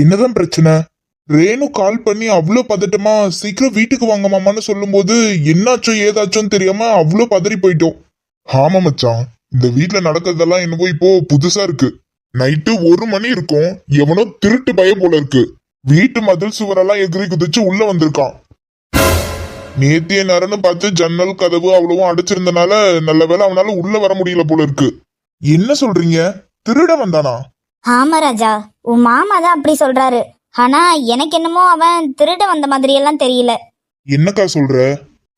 என்னதான் பிரச்சனை? ரேணு கால் பண்ணி அவ்வளோ பதட்டமா சீக்கிரம் வீட்டுக்கு வாங்க மாமான்னு சொல்லும்போது என்னாச்சோ ஏதாச்சோன்னு தெரியாம அவ்வளோ பதறி போயிட்டோம். ஆமா மச்சான் இந்த வீட்டில் நடக்கிறதெல்லாம் என்னவோ இப்போ புதுசா இருக்கு. நைட்டு ஒரு மணி இருக்கும் எவனோ திருட்டு பயம் போல இருக்கு. வீட்டு மதில் சுவரெல்லாம் எகிரி குதிச்சு உள்ள வந்திருக்கான். நேத்திய நேரம்னு பார்த்து ஜன்னல் கதவு அவ்வளவும் அடைச்சிருந்தனால நல்ல வேளை அவனால உள்ள வர முடியல போல இருக்கு. என்ன சொல்றீங்க? திருட வந்தானா? ஆமா ராஜா உன் மாமா தான் அப்படி சொல்றாரு. ஆனா எனக்கு என்னமோ அவன் திருட வந்த மாதிரி எல்லாம் தெரியல. என்னக்கா சொல்ற?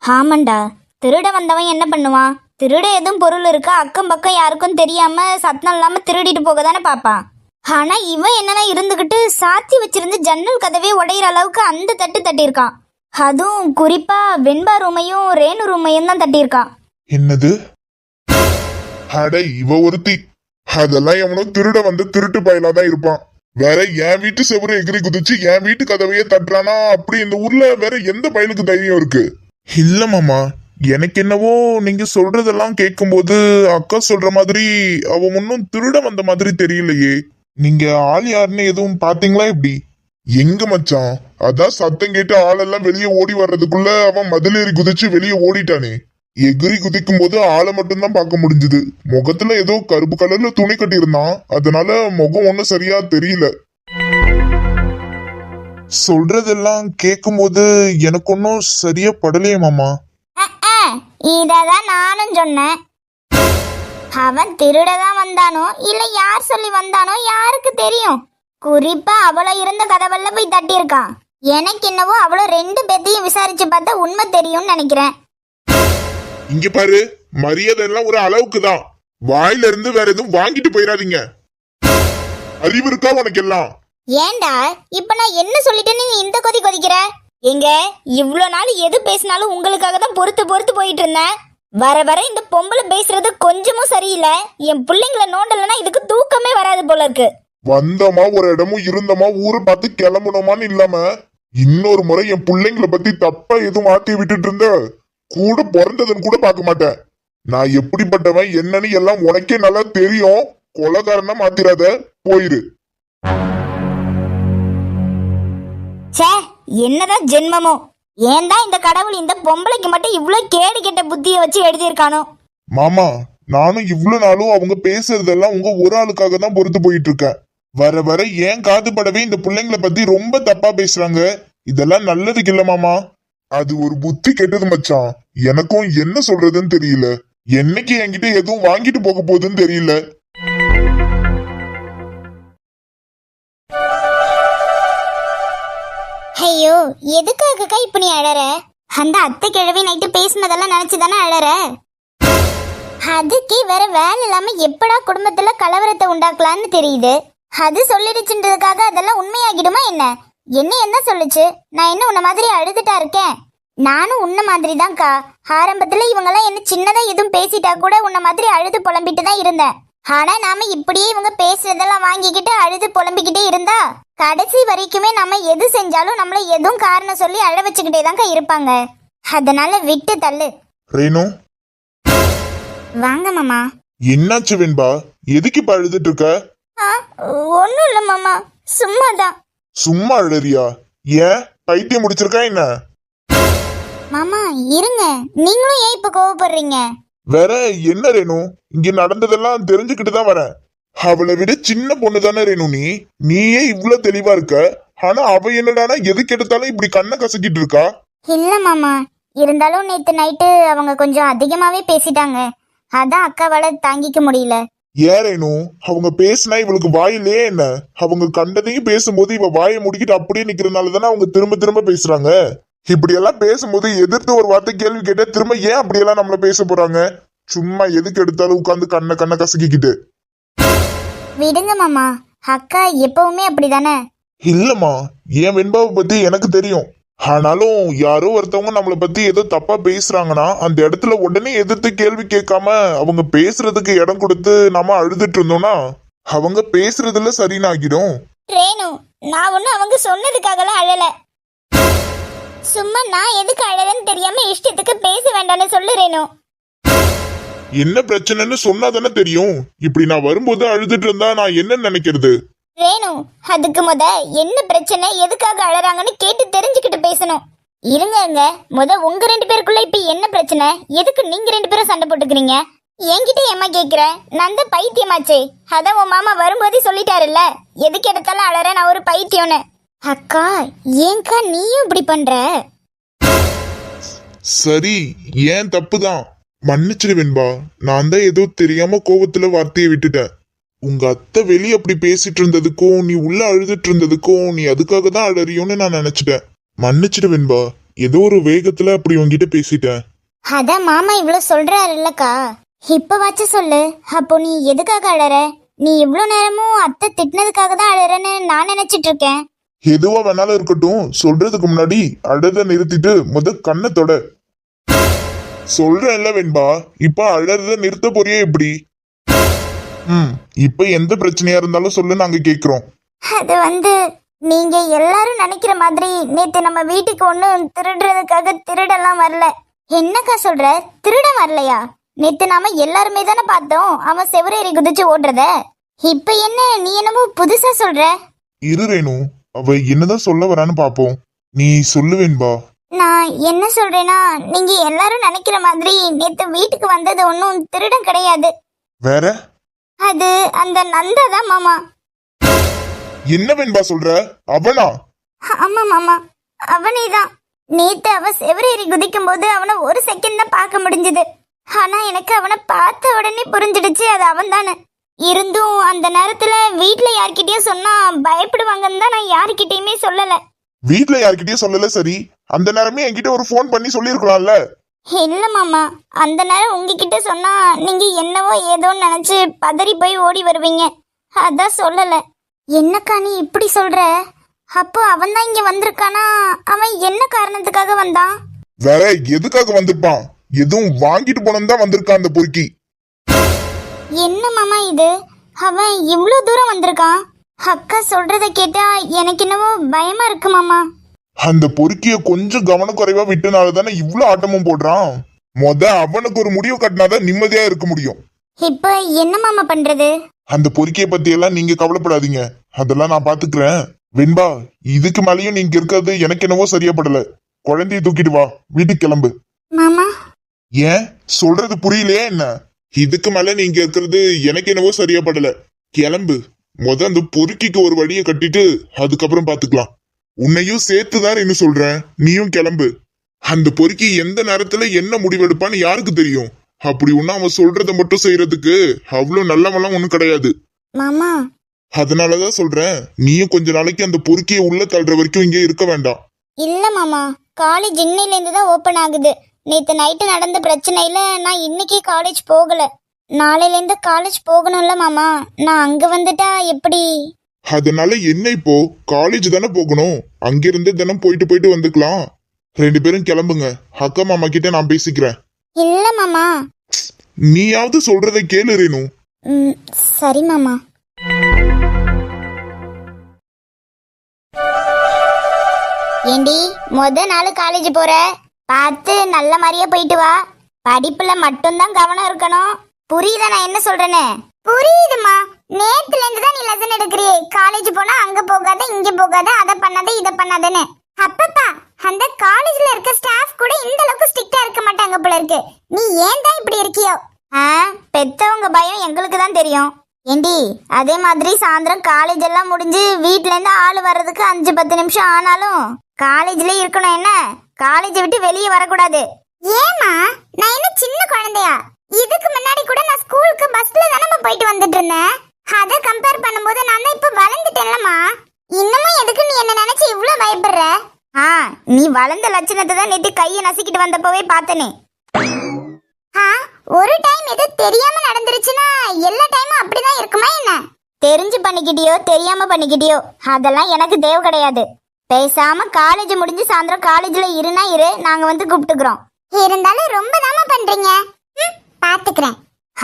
ஆமாண்டா திருட வந்தவன் என்ன பண்ணுவான்? திருட எதுவும் பொருள் இருக்கா? அக்கம் பக்கம் யாருக்கும் தெரியாம சத்தம் இல்லாம திருடிட்டு போக தானே பாப்பான் ஆனா இவன் என்னன்னா இருந்துகிட்டு சாத்தி வச்சிருந்து ஜன்னல் கதவே உடையிற அளவுக்கு அந்த தட்டு தட்டியிருக்கான். அதுவும் குறிப்பா வெண்பா ரூமையும் ரேணு ரூமையும் தான் தட்டியிருக்கான். என்னது? அட இவ ஒருத்தி அதெல்லாம் எவனோ திருட வந்து திருட்டு பயலா தான் இருப்பான். வேற என் வீட்டு செவரு எகிரி குதிச்சு என் வீட்டு கதவையே தட்டுறானா? அப்படி இந்த ஊர்ல வேற எந்த பயலுக்கு தைரியம் இருக்கு? இல்ல மாமா எனக்கு என்னவோ நீங்க சொல்றதெல்லாம் கேட்கும்போது அக்கா சொல்ற மாதிரி அவ ஒன்னும் திருட வந்த மாதிரி தெரியலையே. நீங்க ஆள் யாருன்னு எதுவும் பாத்தீங்களா எப்படி? எங்க மச்சான்? அதான் சத்தம் கேட்டு ஆளெல்லாம் வெளியே ஓடி வர்றதுக்குள்ள அவன் மதிலேறி குதிச்சு வெளியே ஓடிட்டானே. எகிரி குதிக்கும் போது ஆளை மட்டும்தான் பார்க்க முடிஞ்சது. முகத்துல ஏதோ கருப்பு கலர்ல துணி கட்டியிருந்தான். அதனால முகம் ஒன்றும் சரியா தெரியல. சொல்றதெல்லாம் கேட்கும்போது எனக்கு ஒன்றும் சரியா படலையே மாமா. இததான் நானும் சொன்னேன். அவன் திருட தான் வந்தானோ இல்ல யார் சொல்லி வந்தானோ யாருக்கு தெரியும். குறிப்பா அவளோ இருந்த கதவல்ல போய் தட்டியிருக்கான். எனக்கு என்னவோ அவளோ ரெண்டு பேத்தையும் விசாரிச்சு பார்த்தா உண்மை தெரியும்னு நினைக்கிறேன். இங்க பாரு மரியாதை எல்லாம் ஒரு அளவுக்கு தான் வாயில இருந்து வேற எதுவும் வாங்கிட்டு போயிடாதீங்க. அறிவு இருக்கா உனக்கு எல்லாம் ஏன்டா இப்ப நான் என்ன சொல்லிட்டேன்னு நீ இந்த கொதி கொதிக்கிற? எங்க இவ்ளோ நாள் எது பேசினாலும் உங்களுக்காக தான் பொறுத்து பொறுத்து போயிட்டு இருந்தேன். வர வர இந்த பொம்பளை பேசுறது கொஞ்சமும் சரியில்லை. என் பிள்ளைங்கள நோண்டலன்னா இதுக்கு தூக்கமே வராது போல இருக்கு. வந்தோமா ஒரு இடமும் இருந்தோமா ஊரை பார்த்து கிளம்பணுமான்னு இல்லாம இன்னொரு முறை என் பிள்ளைங்கள பத்தி தப்பா எதுவும் மாத்தி விட்டுட்டு இருந்த? கூட பிறந்ததுன்னு கூட பார்க்க மாட்டேன். நான் எப்படிப்பட்டவன் என்னன்னு எல்லாம் உனக்கே நல்லா தெரியும். கொலகாரனா மாத்திராத போயிரு. ச்சே என்னதான் ஜென்மமோ. ஏன் தான் இந்த கடவுள் இந்த பொம்பளைக்கு மட்டும் இவ்ளோ கேடு கெட்ட புத்தியை வச்சு எழுதியிருக்கானோ? மாமா நானும் இவ்வளவு நாளும் அவங்க பேசுறதெல்லாம் உங்க ஒரு ஆளுக்காக தான் பொறுத்து போயிட்டு இருக்கேன் வர வர ஏன் காது படவே இந்த பிள்ளைங்கள பத்தி ரொம்ப தப்பா பேசுறாங்க? இதெல்லாம் நல்லதுக்கு இல்ல மாமா. அது ஒரு புத்தி கெட்டது மச்சான். எனக்கும் என்ன சொல்றதுன்னு தெரியல. என்னைக்கு என்கிட்ட எதுவும் வாங்கிட்டு போக போகுதுன்னு தெரியல. ஐயோ எதுக்காகக்கா இப்ப நீ அழற? அந்த அத்தை கிழவி நைட்டு பேசினதெல்லாம் நினைச்சுதானே அழற? அதுக்கே வேற வேலை இல்லாம எப்படா குடும்பத்துல கலவரத்தை உண்டாக்கலான்னு தெரியுது. அது சொல்லிடுச்சுன்றதுக்காக அதெல்லாம் உண்மையாகிடுமா என்ன? என்ன என்ன சொல்லுச்சு? நான் என்ன உன்ன மாதிரி அழுதுட்டா இருக்கேன்? நானும் உன்ன மாதிரி தான்க்கா ஆரம்பத்துல இவங்கெல்லாம் என்ன சின்னதா எதுவும் பேசிட்டா கூட உன்ன மாதிரி அழுது புலம்பிட்டு தான் இருந்தேன். ஆனா நாம இப்படியே இவங்க பேசுறதெல்லாம் வாங்கிக்கிட்டு அழுது புலம்பிக்கிட்டே இருந்தா கடைசி வரைக்குமே நம்ம எது செஞ்சாலும் நம்மள எதுவும் காரணம் சொல்லி அழ வச்சுக்கிட்டே தாங்க இருப்பாங்க. அதனால விட்டு தள்ளு. ரேணு. வாங்க மாமா. என்னாச்சு வெண்பா? எதுக்கு இப்ப அழுதுட்டு இருக்க? ஒன்றும் இல்லை மாமா. சும்மா தான் சும்மா அழுறியா ஏன்? பைத்தியம் முடிச்சிருக்கா என்ன? மாமா இருங்க. நீங்களும் ஏன் இப்ப கோவப்படுறீங்க? வேற என்ன ரேணு? இங்க நடந்ததெல்லாம் தெரிஞ்சுக்கிட்டு தான் வரேன். அவளை விட சின்ன பொண்ணு தானே ரேணு நீ? நீயே இவ்வளவு தெளிவா இருக்க. ஆனா அவ என்னடானா எதுக்கு எடுத்தாலும் இப்படி கண்ணை கசக்கிட்டு இருக்கா? இல்ல மாமா. இருந்தாலும் நேத்து நைட்டு அவங்க கொஞ்சம் அதிகமாவே பேசிட்டாங்க. அதான் அக்காவால தாங்கிக்க முடியல. ரேணு அவங்க பேசினா இவளுக்கு வாயிலே என்ன? அவங்க கண்டதையும் பேசும்போது இவ வாயை முடிக்கிட்டு அப்படியே நிக்கிறதுனால தானே அவங்க திரும்ப திரும்ப பேசுறாங்க? இப்படி எல்லாம் பேசும்போது எதிர்த்து ஒரு வார்த்தை கேள்வி கேட்டா திரும்ப ஏன் அப்படியெல்லாம் நம்மள பேச போறாங்க? சும்மா எதுக்கு எடுத்தாலும் உட்காந்து கண்ணை கண்ணை கசக்கிக்கிட்டு. விடுங்க மாமா. அக்கா எப்பவுமே அப்படிதானே? இல்லம்மா என் வெண்பாவை பத்தி எனக்கு தெரியும். ஆனாலும் யாரோ ஒருத்தவங்க நம்மளை பத்தி ஏதோ தப்பா பேசுறாங்கன்னா அந்த இடத்துல உடனே எதிர்த்து கேள்வி கேட்காம அவங்க பேசுறதுக்கு இடம் கொடுத்து நாம அழுதுட்டு இருந்தோம்னா அவங்க பேசுறதுல சரினாகிடும் ரேணு நான் ஒன்னும் அவங்க சொன்னதுக்காகலாம் அழல. சும்மா நான் எதுக்கு அழலன்னு தெரியாம இஷ்டத்துக்கு பேச வேண்டாம்னு சொல்லு ரேணு. என்ன பிரச்சனைன்னு சொன்னா தானே தெரியும். இப்படி நான் வரும்போது அழுதுட்டு இருந்தா நான் என்ன நினைக்கிறது? வேணும் அதுக்கு முத என்ன பிரச்சனை எதுக்காக அழறாங்கன்னு கேட்டு தெரிஞ்சுக்கிட்டு பேசணும். இருங்கங்க முத உங்க ரெண்டு பேருக்குள்ள இப்ப என்ன பிரச்சனை? எதுக்கு நீங்க ரெண்டு பேரும் சண்டை போட்டுக்கிறீங்க? என்கிட்ட ஏமா கேக்குற? நான் தான் பைத்தியமாச்சே. அதான் உன் மாமா வரும்போதே சொல்லிட்டாருல்ல எதுக்கு எடுத்தாலும் அழற நான் ஒரு பைத்தியம்னு. அக்கா ஏங்கா நீயும் இப்படி பண்ற? சரி ஏன் தப்புதான்? மன்னிச்சிடு வெண்பா. நான் தான் ஏதோ தெரியாம கோவத்துல வார்த்தையை விட்டுட்டேன். உங்க அத்தை வெளியே அப்படி பேசிட்டு இருந்ததுக்கும் நீ உள்ள அழுதுட்டு இருந்ததுக்கும் நீ அதுக்காக தான் அழறியோன்னு நான் நினைச்சிட்டேன். மன்னிச்சிடு வெண்பா. ஏதோ ஒரு வேகத்துல அப்படி உங்ககிட்ட பேசிட்டேன். அதான் மாமா இவ்வளவு சொல்றாரு இல்லக்கா இப்ப வச்சு சொல்லு. அப்போ நீ எதுக்காக அழற? நீ இவ்ளோ நேரமும் அத்தை திட்டினதுக்காக தான் அழறன்னு நான் நினைச்சிட்டு இருக்கேன் எதுவா வேணாலும் இருக்கட்டும். சொல்றதுக்கு முன்னாடி அழத நிறுத்திட்டு முத கண்ணை தொட. சொல்றேன்ல வெண்பா. இப்ப அழறத நிறுத்த போறியே எப்படி ம். இப்ப எந்த பிரச்சனையா இருந்தாலும் சொல்லு நாங்க கேக்குறோம். அது வந்து நீங்க எல்லாரும் நினைக்கிற மாதிரி நேத்து நம்ம வீட்டுக்கு ஒண்ணும் திருடுறதுக்காக திருடெல்லாம் வரல. என்னக்கா சொல்ற? திருட வரலையா? நேத்து நாம எல்லாருமே தானே பார்த்தோம். அவன் செவரேறி குதிச்சு ஓடுறத. இப்ப என்ன நீ என்னமோ புதுசா சொல்ற? இரு ரேணு அவ என்னதான் சொல்ல வரான்னு பாப்போம். நீ சொல்லு வெண்பா. நான் என்ன சொல்றேன்னா நீங்க எல்லாரும் நினைக்கிற மாதிரி நேத்து வீட்டுக்கு வந்தது ஒன்றும் திருடன் கிடையாது. வேற? அது அந்த நந்தா தான் மாமா. என்ன வெண்பா சொல்ற? அவனா? ஆமா மாமா. அவனே தான். நேத்து அவ செவரேறி குதிக்கும் போது அவனை ஒரு செகண்ட் தான் பார்க்க முடிஞ்சது. ஆனா எனக்கு அவனை பார்த்த உடனே புரிஞ்சிடுச்சு அது அவன் தானே. இருந்தும் அந்த நேரத்துல வீட்ல யார்கிட்டயும் சொன்னா பயப்படுவாங்கன்னு தான் நான் யார்கிட்டயுமே சொல்லல. வீட்ல யார்கிட்டயும் சொல்லல சரி. அந்த நேரமே என்கிட்ட ஒரு ஃபோன் பண்ணி சொல்லியிருக்கலாம்ல. இல்ல மாமா? அந்த நேரம் உங்ககிட்ட சொன்னா நீங்க என்னவோ ஏதோன்னு நினைச்சு பதறி போய் ஓடி வருவீங்க. அதான் சொல்லல. என்னக்கா நீ இப்படி சொல்ற? அப்போ அவன் தான் இங்க வந்திருக்கானா? அவன் என்ன காரணத்துக்காக வந்தான்? வேற எதுக்காக வந்திருப்பான்? எதுவும் வாங்கிட்டு போனோம் தான் வந்திருக்கான் அந்த பொறுக்கி. என்ன மாமா இது? அவன் இவ்வளோ தூரம் வந்திருக்கான்? அக்கா சொல்றத கேட்டா எனக்கு என்னவோ பயமா இருக்கு மாமா. அந்த பொறுக்கிய கொஞ்சம் கவனக்குறைவா விட்டனால தானே இவ்ளோ ஆட்டமும் போடுறான்? மொத அவனுக்கு ஒரு முடிவு கட்டினாதான் நிம்மதியா இருக்க முடியும். இப்ப என்ன மாமா பண்றது? அந்த பொறுக்கிய பத்தி எல்லாம் நீங்க கவலைப்படாதீங்க. அதெல்லாம் நான் பாத்துக்கிறேன். வெண்பா இதுக்கு மேலயும் நீங்க இருக்கிறது எனக்கு என்னவோ சரியா படல குழந்தைய தூக்கிட்டு வா. வீட்டுக்கு கிளம்பு. மாமா? ஏன்? சொல்றது புரியலையே என்ன? இதுக்கு மேல நீங்க இருக்கிறது எனக்கு என்னவோ சரியா படல கிளம்பு. முத அந்த பொறுக்கிக்கு ஒரு வழியை கட்டிட்டு அதுக்கப்புறம் பாத்துக்கலாம். உன்னையும் சேர்த்துதான் என்ன சொல்றேன். நீயும் கிளம்பு. அந்த பொறுக்கி எந்த நேரத்துல என்ன முடிவெடுப்பான்னு யாருக்கு தெரியும்? அப்படி ஒன்னும் அவன் சொல்றத மட்டும் செய்யறதுக்கு அவ்வளவு நல்லவெல்லாம் ஒண்ணும் கிடையாது. மாமா. அதனாலதான் சொல்றேன். நீயும் கொஞ்ச நாளைக்கு அந்த பொறுக்கியை உள்ள தள்ளுற வரைக்கும் இங்கே இருக்க வேண்டாம். இல்ல மாமா. காலேஜ் இன்னையில இருந்து தான் ஓபன் ஆகுது. நேத்து நைட்டு நடந்த பிரச்சனையில நான் இன்னைக்கே காலேஜ் போகல. நாளையில இருந்து காலேஜ் போகணும்ல மாமா. நான் அங்க வந்துட்டா எப்படி? அதனால என்ன இப்போ? காலேஜ் தானே போகணும். அங்கிருந்து தினம் போயிட்டு போயிட்டு வந்துக்கலாம். ரெண்டு பேரும் கிளம்புங்க. அக்கா மாமா கிட்ட நான் பேசிக்கிறேன். இல்ல மாமா. நீயாவது சொல்றதை கேளு ரேணு. ம், சரி மாமா. ஏண்டி முத நாள் காலேஜ் போற? பார்த்து நல்ல மாதிரியா போயிட்டு வா. படிப்புல மட்டும்தான் கவனம் இருக்கணும். புரியுதா நான் என்ன சொல்றேன்னு? புரியுதுமா நேத்துல இருந்து தான் நீ லெசன் எடுக்கிறியே. காலேஜ் போனா அங்க போகாத இங்க போகாத அத பண்ணாத இத பண்ணாதன்னு. அப்பப்பா அந்த காலேஜ்ல இருக்க ஸ்டாஃப் கூட இந்த அளவுக்கு ஸ்ட்ரிக்ட்டா இருக்க மாட்டாங்க போல இருக்கு. நீ ஏன் தான் இப்படி இருக்கியோ? ஆ பெத்தவங்க பயம் எங்களுக்கு தான் தெரியும். ஏண்டி அதே மாதிரி சாயந்தரம் காலேஜ் எல்லாம் முடிஞ்சு வீட்ல இருந்து ஆள் வர்றதுக்கு அஞ்சு பத்து நிமிஷம் ஆனாலும் காலேஜ்ல இருக்கணும் என்ன? காலேஜ் விட்டு வெளியே வரக்கூடாது. ஏமா நான் என்ன சின்ன குழந்தையா? இதுக்கு முன்னாடி கூட நான் ஸ்கூலுக்கு பஸ்ல தானே போயிட்டு வந்துட்டு இருந்தேன். அத கம்பேர் பண்ணும்போது நான் தான் இப்ப வளர்ந்துட்டேன்லமா இன்னமும் எதுக்கு நீ என்ன நினைச்சு இவ்ளோ பயப்படுற? ஆ நீ வளர்ந்த லட்சணத்தை தான் நேத்து கையை நசுக்கிட்டு வந்தப்பவே பார்த்தனே. ஆ ஒரு டைம் எது தெரியாம நடந்துருச்சுன்னா எல்லா டைமும் அப்படிதான் இருக்குமா என்ன? தெரிஞ்சு பண்ணிக்கிட்டியோ தெரியாம பண்ணிக்கிட்டியோ அதெல்லாம் எனக்கு தேவை கிடையாது. பேசாம காலேஜ் முடிஞ்சு சாயந்தரம் காலேஜ்ல இருனா இரு நாங்க வந்து கூப்பிட்டுக்கிறோம். இருந்தாலும் ரொம்ப தாமா பண்றீங்க. பாத்துக்கிறேன்.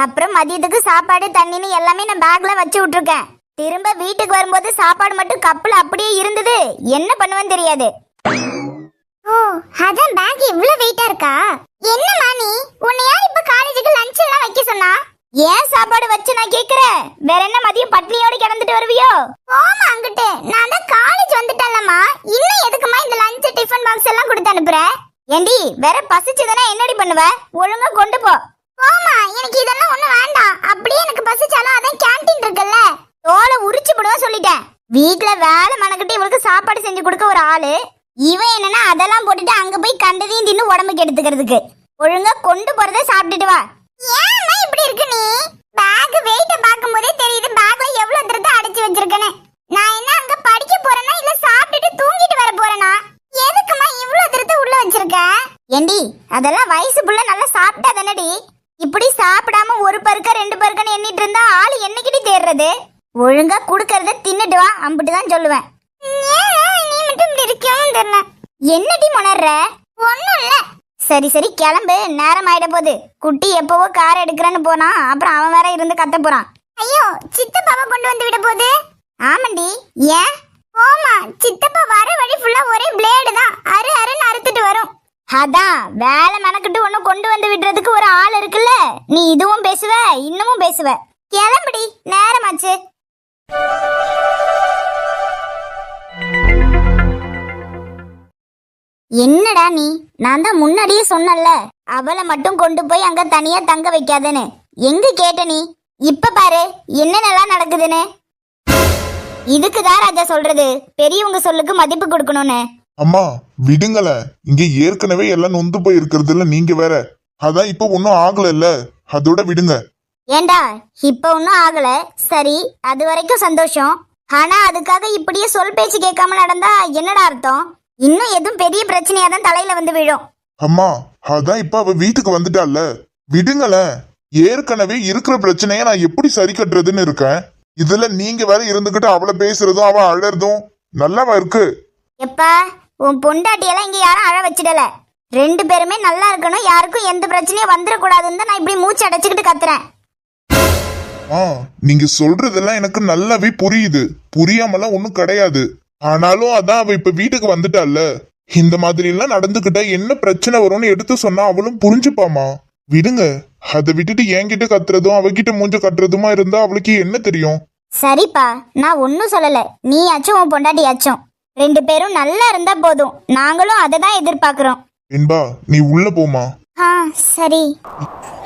அப்புறம் மதியத்துக்கு சாப்பாடு தண்ணின்னு எல்லாமே நான் பேக்ல வச்சு விட்டுருக்கேன். திரும்ப வீட்டுக்கு வரும்போது சாப்பாடு மட்டும் கப்பில் அப்படியே இருந்தது. என்ன பண்ணுவேன்னு தெரியாது. ஓ அதான் பேக் இவ்வளவு வெயிட்டா இருக்கா? என்ன நீ? உன்னை யார் இப்ப காலேஜுக்கு லஞ்ச் எல்லாம் வைக்க சொன்னா? ஏன் சாப்பாடு வச்சு நான் கேக்குறேன்? வேற என்ன மதியம் பட்னியோட கிடந்துட்டு வருவியோ? ஓமா அங்கிட்டு. நான் தான் காலேஜ் வந்துட்டேன்லம்மா. இன்னும் எதுக்குமா இந்த லஞ்ச் டிஃபன் பாக்ஸ் எல்லாம் கொடுத்து அனுப்புறேன் ஏண்டி வேற பசிச்சதுன்னா என்னடி பண்ணுவ? ஒழுங்கா கொண்டு போ. போமா எனக்கு இதெல்லாம் ஒண்ணு வேண்டாம். அப்படியே எனக்கு பசிச்சாலும் அதான் கேண்டீன் இருக்குல்ல. தோலை உரிச்சு போடுவா சொல்லிட்டேன். வீட்டுல வேலை மனக்கிட்டு இவளுக்கு சாப்பாடு செஞ்சு கொடுக்க ஒரு ஆளு. இவன் என்னன்னா அதெல்லாம் போட்டுட்டு அங்க போய் கண்டதையும் தின்னு உடம்புக்கு எடுத்துக்கிறதுக்கு. ஒழுங்கா கொண்டு போறதை சாப்பிட்டுட்டு வா. ஏம்மா இப்படி இருக்கு நீ? பேக் வெயிட்ட பார்க்கும் போதே தெரியுது பேக்ல எவ்வளவு தரத்தை அடைச்சு வச்சிருக்கேன்னு. நான் என்ன அங்க படிக்க போறேனா இல்ல சாப்பிட்டுட்டு தூங்கிட்டு வர போறேனா? எதுக்குமா இவ்வளவு திருத்த உள்ள வச்சிருக்க? ஏண்டி அதெல்லாம் வயசு புள்ள நல்லா சாப்பிட்டா தானடி? இப்படி சாப்பிடாம ஒரு பருக்க ரெண்டு பருக்கன்னு எண்ணிட்டு இருந்தா ஆளு என்னைக்கிட்டி தேடுறது ஒழுங்கா குடுக்கறத தின்னுட்டு வா அம்பிட்டு தான் சொல்லுவேன். நீ மட்டும் இப்படி இருக்கவும் தெரியல. என்னடி முணர்ற? ஒண்ணும் இல்ல. சரி சரி கிளம்பு. நேரம் ஆயிட போகுது. குட்டி எப்பவோ கார் எடுக்கிறேன்னு போனா அப்புறம் அவன் வேற இருந்து கத்த போறான். ஐயோ சித்தப்பாவை கொண்டு வந்து விட போகுது? ஆமாண்டி. ஏன்? ஓமா சித்தப்பா வர வழி ஃபுல்லா ஒரே பிளேடு தான். அரு அருன்னு அறுத்துட்டு வரும். அதான் வேலை மெனக்கிட்டு ஒண்ணு கொண்டு வந்து விடுறதுக்கு ஒரு ஆள் இருக்குல்ல. நீ இதுவும் பேசுவ இன்னமும் பேசுவ. கிளம்புடி நேரமாச்சு. என்னடா நீ? நான் தான் முன்னாடியே சொன்னல அவளை மட்டும் கொண்டு போய் அங்க தனியா தங்க வைக்காதேன்னு. எங்க கேட்ட நீ? இப்ப பாரு என்னென்னலாம் நடக்குதுன்னு. இதுக்கு தான் ராஜா சொல்றது. பெரியவங்க சொல்லுக்கு மதிப்பு கொடுக்கணும்னு. அம்மா விடுங்கள. இங்க ஏற்கனவே எல்லாம் நொந்து போய் இருக்கிறதுல நீங்க வேற. அதான் இப்ப ஒன்னும் ஆகல அதோட விடுங்க. ஏண்டா இப்ப ஒன்றும் ஆகல? சரி அது வரைக்கும் சந்தோஷம். ஆனா அதுக்காக இப்படியே சொல் பேச்சு கேட்காம நடந்தா என்னடா அர்த்தம்? இன்னும் எதுவும் பெரிய பிரச்சனையா தான் தலையில வந்து விழும். அம்மா அதான் இப்ப அவ வீட்டுக்கு வந்துட்டால விடுங்களேன் ஏற்கனவே இருக்கிற பிரச்சனைய நான் எப்படி சரி கட்டுறதுன்னு இருக்கேன். இதுல நீங்க வேற இருந்துகிட்டு அவளை பேசுறதும் அவ அழறதும் நல்லாவா இருக்கு? எப்பா உன் பொண்டாட்டியெல்லாம் இங்க யாரும் அழ வச்சிடல. ரெண்டு பேருமே நல்லா இருக்கணும் யாருக்கும் எந்த பிரச்சனையும் வந்துடக்கூடாதுன்னு தான் நான் இப்படி மூச்சு அடைச்சுக்கிட்டு கத்துறேன். ஆ நீங்க சொல்றதெல்லாம் எனக்கு நல்லாவே புரியுது. புரியாமலாம் ஒண்ணும் கிடையாது. ஆனாலும் அதான் அவ இப்ப வீட்டுக்கு வந்துட்டால இந்த மாதிரி எல்லாம் நடந்துகிட்டா என்ன பிரச்சனை வரும்னு எடுத்து சொன்னா அவளும் புரிஞ்சுப்பாமா விடுங்க அதை விட்டுட்டு என்கிட்ட கத்துறதும் அவகிட்ட மூஞ்ச கட்டுறதுமா இருந்தா அவளுக்கு என்ன தெரியும்? சரிப்பா நான் ஒன்றும் சொல்லல. நீயாச்சும் உன் பொண்டாட்டியாச்சும். ரெண்டு பேரும் நல்லா இருந்தா போதும். நாங்களும் அதை தான் எதிர்பார்க்கிறோம். என்பா நீ உள்ள போமா. ஆ சரி.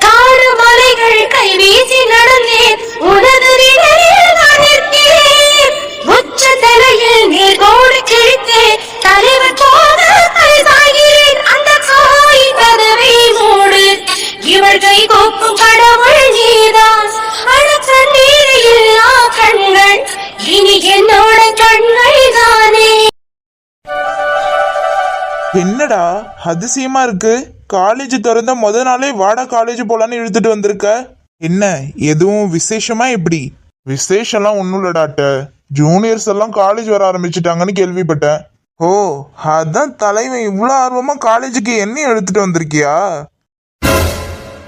காடு மலைகள் கைவீசி நடந்தேன். உனது நிழலில் நான் நிற்கிறேன். உச்ச தலையில் நீர்கோடு கிழித்தேன். தலைவர் போத கைதாகிறேன் அந்த காய் கதவை மூடு. இவள் கை கோக்கும் கடவுள் நீதான். அழக்க நீரையில்லா கண்கள் இனி என்னோட கண்கள் தானே? என்னடா? அதிசயமா இருக்கு. காலேஜ் திறந்த முத நாளே வாடா காலேஜ் போலான்னு இழுத்துட்டு வந்திருக்க. என்ன எதுவும் விசேஷமா எப்படி? விசேஷம்லாம் ஒன்றும் இல்லடாட்ட ஜூனியர்ஸ் எல்லாம் காலேஜ் வர ஆரம்பிச்சிட்டாங்கன்னு கேள்விப்பட்டேன். ஓ அதான் தலைவன் இவ்வளோ ஆர்வமா காலேஜுக்கு என்ன எடுத்துட்டு வந்திருக்கியா?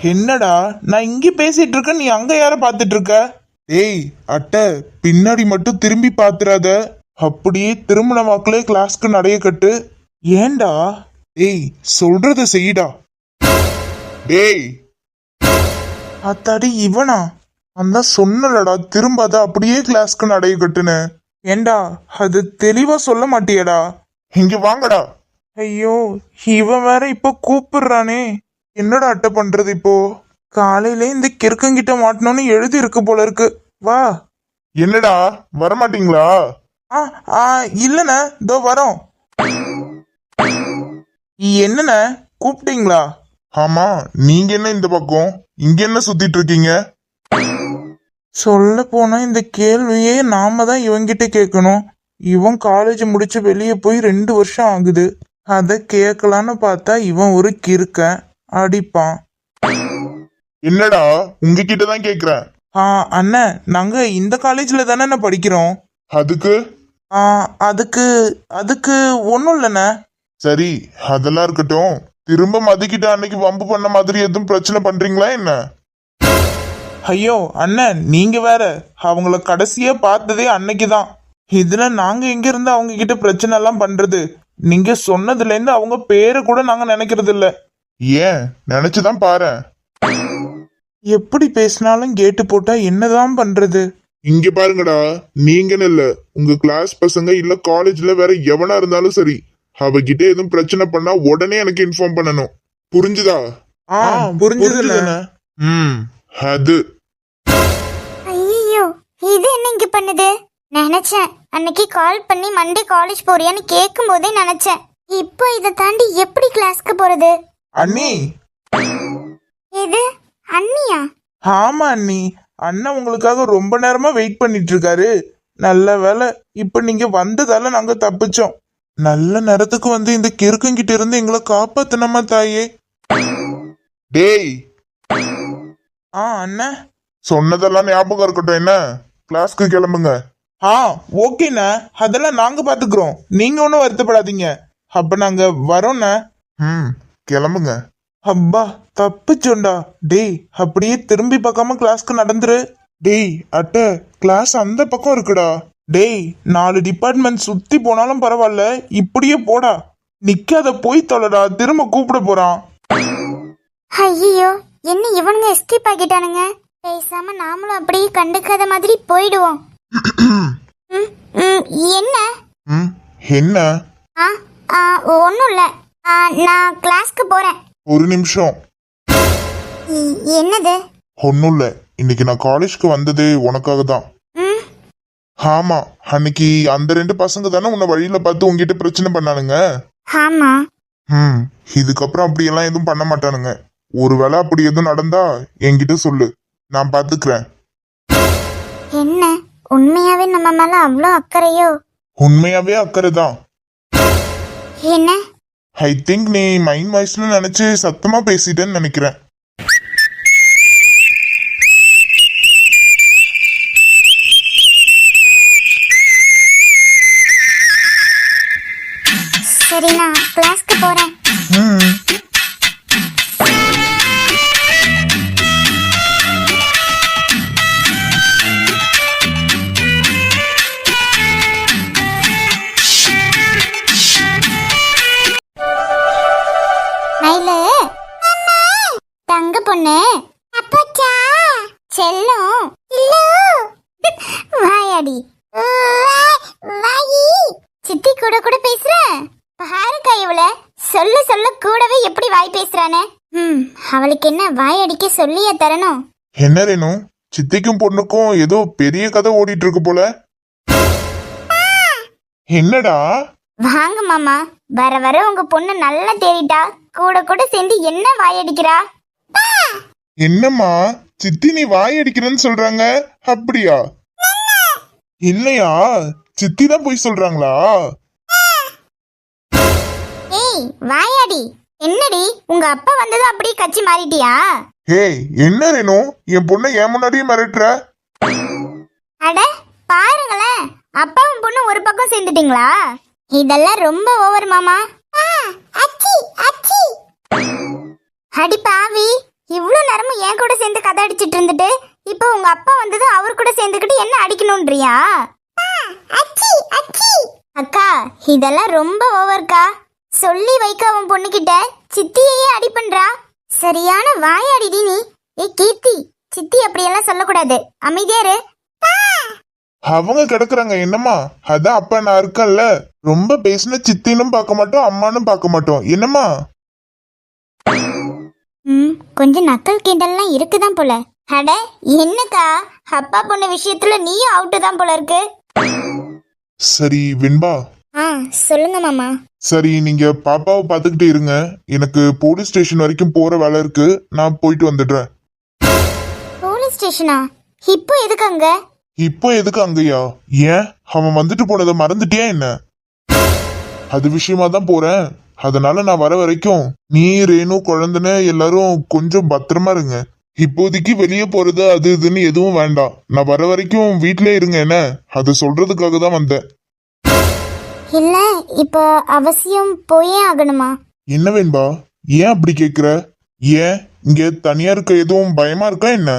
என்னடா நான் இங்க பேசிட்டு இருக்கேன் நீ அங்க யார பாத்துட்டு இருக்க? ஏய் அட்டை பின்னாடி மட்டும் திரும்பி பாத்துறாத. அப்படியே திருமண வாக்குலே கிளாஸ்க்கு நடைய கட்டு. ஏண்டா? ஏய் சொல்றத செய்டா. டேய். அத்தாடி இவனா? அந்த சொன்னலடா திரும்ப அதை அப்படியே கிளாஸ்க்கு நடைய கட்டுன்னு. ஏண்டா அது தெளிவா சொல்ல மாட்டியடா. இங்க வாங்கடா. ஐயோ இவன் வேற இப்ப கூப்பிடுறானே. என்னடா அட்டை பண்றது இப்போ? காலையில இந்த கிறுக்கங்கிட்ட மாட்டணும்னு எழுதி இருக்கு போல இருக்கு வா. என்னடா? வரமாட்டீங்களா? ஆ ஆ இல்லண்ணே. இதோ வரோம். என்னண்ணே? கூப்பிட்டீங்களா? ஆமா நீங்க என்ன இந்த பக்கம்? இங்க என்ன சுத்திட்டு இருக்கீங்க? சொல்ல போனா இந்த கேள்வியே நாம தான் இவன்கிட்ட கேட்கணும். இவன் காலேஜ் முடிச்சு வெளியே போய் ரெண்டு வருஷம் ஆகுது. அதை கேட்கலான்னு பார்த்தா இவன் ஒரு கிறுக்கன். அடிப்பான். என்னடா? உங்ககிட்ட தான் கேக்குறேன். ஆ அண்ணன் நாங்க இந்த காலேஜ்ல தானே படிக்கிறோம். அதுக்கு? ஆ அதுக்கு அதுக்கு ஒன்றும் இல்லைண்ணே. சரி அதெல்லாம் இருக்கட்டும். திரும்ப மதிக்கிட்ட அன்னைக்கு வம்பு பண்ண மாதிரி எதுவும் பிரச்சனை பண்றீங்களா என்ன? ஐயோ அண்ணன் நீங்க வேற. அவங்கள கடைசியா பார்த்ததே அன்னைக்கு தான். இதுல நாங்க எங்க இருந்து அவங்க கிட்ட பிரச்சனை எல்லாம் பண்றது? நீங்க சொன்னதுல இருந்து அவங்க பேரை கூட நாங்க நினைக்கிறது இல்ல ஏன்? நினைச்சுதான் பாரேன். எப்படி பேசினாலும் கேட்டு போட்டா என்னதான் பண்றது? இங்க பாருங்கடா நீங்கன்னு இல்ல உங்க கிளாஸ் பசங்க இல்ல காலேஜ்ல வேற எவனா இருந்தாலும் சரி அவகிட்ட எதுவும் பிரச்சனை பண்ணா உடனே எனக்கு இன்ஃபார்ம் பண்ணணும். புரிஞ்சுதா? ஆ புரிஞ்சதுண்ணே. ம் அது. ஐயோ இது என்ன இங்க பண்ணுது? நினைச்சேன் அன்னைக்கு கால் பண்ணி மண்டே காலேஜ் போறியான்னு கேட்கும் போதே நினைச்சேன். இப்போ இதை தாண்டி எப்படி கிளாஸ்க்கு போறது? அண்ணி. இது அண்ணியா? ஆமா அண்ணி. அண்ணன் உங்களுக்காக ரொம்ப நேரமா வெயிட் பண்ணிட்டு இருக்காரு நல்ல வேலை இப்ப நீங்க வந்ததால நாங்க தப்பிச்சோம். நல்ல நேரத்துக்கு வந்து இந்த கிறுக்கங்கிட்ட இருந்து எங்களை காப்பாத்தனமா தாயே? டேய். ஆ அண்ணன் சொன்னதெல்லாம் ஞாபகம் இருக்கட்டும் என்ன? கிளாஸ்க்கு கிளம்புங்க. ஆ ஓகேண்ணா. அதெல்லாம் நாங்க பாத்துக்கிறோம். நீங்க ஒன்றும் வருத்தப்படாதீங்க. அப்ப நாங்க வரோண்ணே ம் கிளம்புங்க. அப்பா தப்பிச்சோண்டா. டேய் அப்படியே திரும்பி பார்க்காம கிளாஸ்க்கு நடந்துரு. டேய் அட்டை கிளாஸ் அந்த பக்கம் இருக்குடா. டேய் நாலு டிபார்ட்மெண்ட் சுத்தி போனாலும் பரவாயில்ல இப்படியே போடா. நிக்காத போய் தொலைடா திரும்ப கூப்பிட போறான். ஐயோ என்ன இவனுங்க எஸ்கேப் ஆகிட்டானுங்க பேசாம நாமளும் அப்படியே கண்டுக்காத மாதிரி போயிடுவோம். ம், ம், என்ன? ம் என்ன? ஆ ஆ ஒன்றும் இல்லை. நான் கிளாஸ்க்கு போறேன். ஒரு நிமிஷம். என்னது? ஒன்றும் இல்லை இன்னைக்கு நான் காலேஜ்க்கு வந்ததே உனக்காக தான் ஆமா அன்னைக்கு அந்த ரெண்டு பசங்க தானே உன்னை வழியில பார்த்து உங்ககிட்ட பிரச்சனை பண்ணானுங்க? ஆமா. ம் இதுக்கப்புறம் அப்படி எல்லாம் எதுவும் பண்ண மாட்டானுங்க. ஒருவேளை அப்படி எதுவும் நடந்தா என்கிட்ட சொல்லு. நான் பாத்துக்கிறேன். என்ன? உண்மையாவே நம்ம மேல அவ்வளோ அக்கறையோ? உண்மையாவே அக்கறை தான் என்ன? ஐ திங்க் நீ மைண்ட் வாய்ஸ்னு நினச்சி சத்தமாக பேசிட்டேன்னு நினைக்கிறேன். வாயாடி. வாயி சித்தி கூட கூட பேசுற? பாருக்கா இவள. சொல்ல சொல்ல கூடவே எப்படி வாய் பேசுறானே? ம் அவளுக்கு என்ன வாய் அடிக்க சொல்லியா தரணும்? என்ன ரேணு? சித்திக்கும் பொண்ணுக்கும் ஏதோ பெரிய கதை ஓடிட்டு இருக்கு போல. என்னடா? வாங்க மாமா. வர வர உங்க பொண்ணு நல்லா தேடிட்டா. கூட கூட சேர்ந்து என்ன வாய் அடிக்கிறா? என்னம்மா சித்தி நீ வாய் அடிக்கிறேன்னு சொல்றாங்க? அப்படியா? இல்லையா? சித்தி தான் போய் சொல்றாங்களா? ஏய் வாயாடி. என்னடி? உங்க அப்பா வந்ததும் அப்படியே கட்சி மாறிட்டியா? ஏய் என்ன ரேணு? என் பொண்ணை என் முன்னாடியே மிரட்டுற? அட பாருங்களேன். அப்பாவும் பொண்ணு ஒரு பக்கம் சேர்ந்துட்டீங்களா? இதெல்லாம் ரொம்ப ஓவர் மாமா. அடி பாவி. இவ்ளோ நேரமும் என் கூட சேர்ந்து கதை அடிச்சிட்டு இருந்துட்டு இப்போ உங்க அப்பா வந்ததும் அவர் கூட சேர்ந்துக்கிட்டு என்ன அடிக்கணும்ன்றியா? அக்கா இதெல்லாம் ரொம்ப ஓவர்க்கா. சொல்லி வைக்க அவன் பொண்ணுகிட்ட சித்தியையே அடி பண்றா. சரியான வாயாடிடி நீ. ஏ கீர்த்தி சித்தி அப்படியெல்லாம் சொல்லக்கூடாது. அமைதியா இரு. அவங்க கிடக்குறாங்க என்னம்மா? அதான் அப்பா நான் இருக்கேன்ல. ரொம்ப பேசின சித்தினும் பார்க்க மாட்டோம் அம்மானும் பார்க்க மாட்டோம். என்னம்மா? ம் கொஞ்சம் நக்கல் கிண்டல்லாம் இருக்குதான் போல. அட என்னக்கா? அப்பா பொண்ணு விஷயத்துல நீயும் அவுட்டு தான் போல இருக்கு. சரி வெண்பா. ஆ சொல்லுங்க மாமா. சரி நீங்க பாப்பாவை பார்த்துக்கிட்டு இருங்க. எனக்கு போலீஸ் ஸ்டேஷன் வரைக்கும் போற வேலை இருக்கு. நான் போயிட்டு வந்துடுறேன். போலீஸ் ஸ்டேஷனா இப்போ எதுக்கு அங்க? இப்போ எதுக்கு அங்கயா? ஏன்? அவன் வந்துட்டு போனதை மறந்துட்டியா என்ன? அது விஷயமா தான் போறேன். அதனால நான் வர வரைக்கும் நீ ரேணு குழந்தைன்னு எல்லாரும் கொஞ்சம் பத்திரமா இருங்க. இப்போதைக்கு வெளியே போறது அது இதுன்னு எதுவும் வேண்டாம். நான் வர வரைக்கும் வீட்டிலே இருங்க என்ன? அதை சொல்றதுக்காக தான் வந்தேன். இல்ல இப்போ அவசியம் போயே ஆகணுமா? என்ன வேண்பா? ஏன் அப்படி கேக்குற? ஏன்? இங்க தனியா இருக்க எதுவும் பயமா இருக்கா என்ன?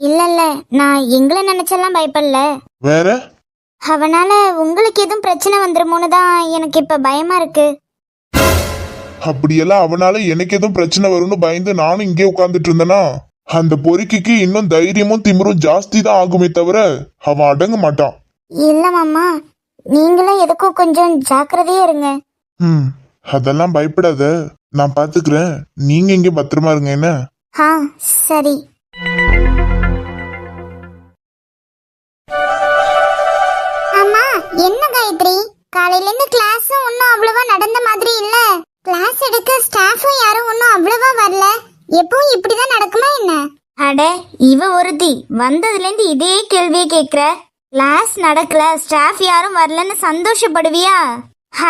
இல்ல இல்ல நான் எங்களை நினைச்செல்லாம் பயப்படல. வேற? அவனால உங்களுக்கு எதுவும் பிரச்சனை வந்துருமோன்னு தான் எனக்கு இப்ப பயமா இருக்கு. அப்படியெல்லாம் அவனால எனக்கு எதுவும் பிரச்சனை வரும்னு பயந்து நானும் இங்கே உட்கார்ந்துட்டு இருந்தேனா? அந்த பொறுக்கிக்கு இன்னும் தைரியமும் திமிரும் ஜாஸ்தி தான் ஆகுமே தவிர அவன் அடங்க மாட்டான். இல்ல மாமா நீங்களும் எதுக்கும் கொஞ்சம் ஜாக்கிரதையா இருங்க. ம் அதெல்லாம் பயப்படாத. நான் பாத்துக்கிறேன். நீங்க இங்க பத்திரமா இருங்க என்ன? ஆ சரி. அம்மா என்ன காயத்ரி? காலையில இருந்து கிளாஸும் ஒன்னும் அவ்வளவா நடந்த மாதிரி இல்ல. கிளாஸ் எடுக்க ஸ்டாஃபும் யாரும் ஒன்னும் அவ்வளவா வரல. எப்பவும் இப்படிதான் நடக்குமா என்ன? அட இவ ஒருத்தி. வந்ததுல இருந்து இதே கேள்வியே கேக்குற. கிளாஸ் நடக்கல. ஸ்டாஃப் யாரும் வரலன்னு சந்தோஷப்படுவியா?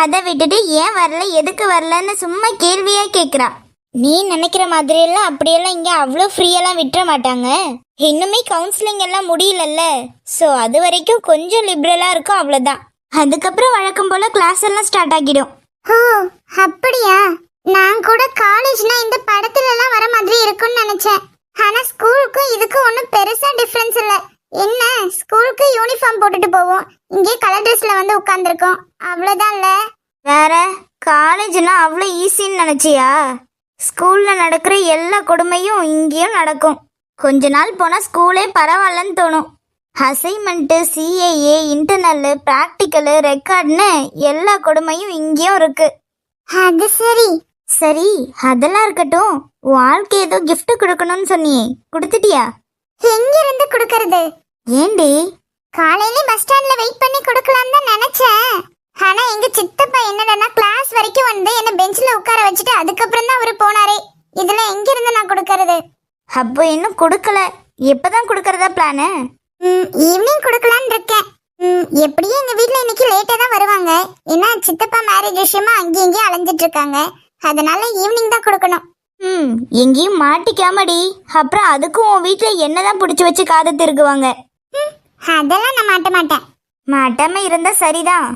அதை விட்டுட்டு ஏன் வரல? எதுக்கு வரலன்னு சும்மா கேள்வியா கேக்குறா. நீ நினைக்கிற மாதிரி எல்லாம் அப்படியெல்லாம் இங்க அவ்வளோ ஃப்ரீயெல்லாம் விட்டுற மாட்டாங்க. இன்னுமே கவுன்சிலிங் எல்லாம் முடியலல்ல. ஸோ அது வரைக்கும் கொஞ்சம் லிபரலா இருக்கும் அவ்வளோதான் அதுக்கப்புறம் வழக்கம் போல கிளாஸ் எல்லாம் ஸ்டார்ட் ஆகிடும். அப்படியா? நான் கூட காலேஜ்னா இந்த படத்துல எல்லாம் வர மாதிரி இருக்கும்னு நினைச்சேன். ஆனா ஸ்கூலுக்கும் இதுக்கும் ஒன்றும் பெருசா டிஃபரன்ஸ் இல்ல. என்ன? ஸ்கூலுக்கு யூனிஃபார்ம் போட்டுட்டு போவோம். இங்கே கலர் ட்ரெஸ்ல வந்து உட்கார்ந்துருக்கோம். அவ்வளோதான்ல வேற காலேஜ்னா அவ்வளோ ஈஸின்னு நினைச்சியா? ஸ்கூல்ல நடக்கிற எல்லா கொடுமையும் இங்கேயும் நடக்கும். கொஞ்ச நாள் போனா ஸ்கூலே பரவாயில்லன்னு தோணும். அசைன்மெண்ட்டு சிஏஏ இன்டர்னல் ப்ராக்டிக்கலு ரெக்கார்டுன்னு எல்லா கொடுமையும் இங்கேயும் இருக்கு. அது சரி. சரி அதெல்லாம் இருக்கட்டும். வாழ்க்கை ஏதோ gift கொடுக்கணும்னு சொன்னியே. கொடுத்துட்டியா? எங்க இருந்து கொடுக்கறது? ஏண்டி? காலையில பஸ் ஸ்டாண்ட்ல வெயிட் பண்ணி கொடுக்கலாம்னு தான் நினைச்சேன். ஆனா எங்க சித்தப்பா என்னடனா கிளாஸ் வரைக்கும் வந்து என்ன பெஞ்ச்ல உட்கார வச்சுட்டு அதுக்கப்புறம் தான் அவரு போனாரே. இதுல எங்க இருந்து நான் கொடுக்கறது? அப்போ இன்னும் கொடுக்கல. எப்பதான் கொடுக்கறதா பிளானு ஈவினிங் கொடுக்கலான்னு இருக்கேன். ம், எப்படியும் எங்க வீட்ல இன்னைக்கு லேட்டா தான் வருவாங்க. ஏன்னா சித்தப்பா மேரேஜ் விஷயமா அங்கேயும் இங்கேயும் அலைஞ்சிட்டு இருக்காங்க. அதனால ஈவினிங் தான் கொடுக்கணும். ம் எங்கேயும் மாட்டிக்காமடி. அப்புறம் அதுக்கும் உன் வீட்ல என்னதான் பிடிச்சி வச்சு காது திருக்குவாங்க அதெல்லாம் நான் மாட்ட மாட்டேன். மாட்டாம இருந்தா சரிதான்.